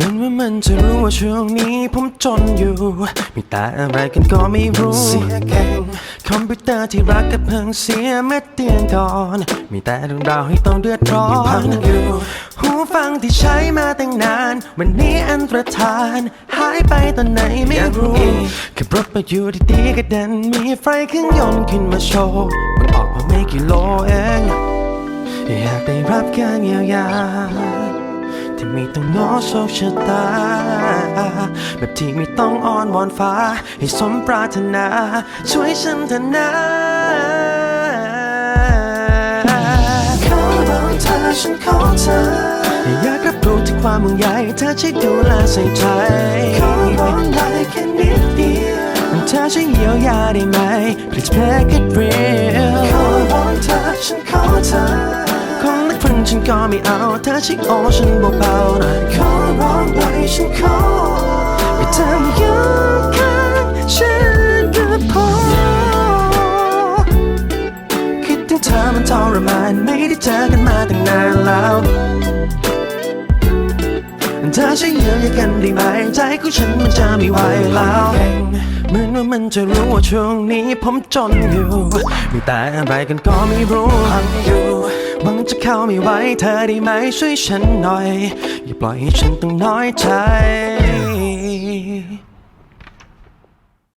นั้นว่ามันจะรู้ว่าช่วงนี้ผมจนอยู่ มีแต่อะไรกันก็ไม่รู้เสียแข่งคอมพิวเตอร์ที่รักก็เพิ่งเสียเมื่อเดือนก่อน มีแต่เรื่องราวให้ต้องเดือดร้อนพังอยู่หูฟังที่ใช้มาตั้งนาน วันนี้อันตรธาน หายไปตอนไหนไม่รู้ขับรถมาอยู่ดีๆก็ดันมีไฟเครื่องยนต์ขึ้นมาโชว์มันออกมาไม่กี่โลเอง อยากได้รับการเยียวยา ที่ไม่ต้องง้อโชคชะตา แบบที่ไม่ต้องอ้อนวอนฟ้า ให้สมปรารถนา ช่วยฉันเถอะนะขอร้องเธอฉันขอเธออยากรับรู้ถึงความห่วงใยเธอช่วยดูแลใส่ใจขอร้องได้แค่นิดเดียวเธอช่วยเยียวยาได้ไหม Please make it real ฉันก็ไม่เอาเธอช่วยโอฉันเบาๆหน่อยขอร้องไปฉันขอให้เธออยู่ข้างฉันก็พอคิดถึงเธอมันทรมาน ธอช่วยเงินให้กันได้ไหมใจของฉันมันจะไม่ไหวแล้วเหมือนว่ามันจะรู้ว่าช่วงนี้ผมจนอยู่มีแต่อะไรกันก็ไม่รู้พังอยู่บังจะเข้าไม่ไหวเธอได้ไหมช่วยฉันหน่อย อย่าปล่อยให้ฉันต้องน้อยใจ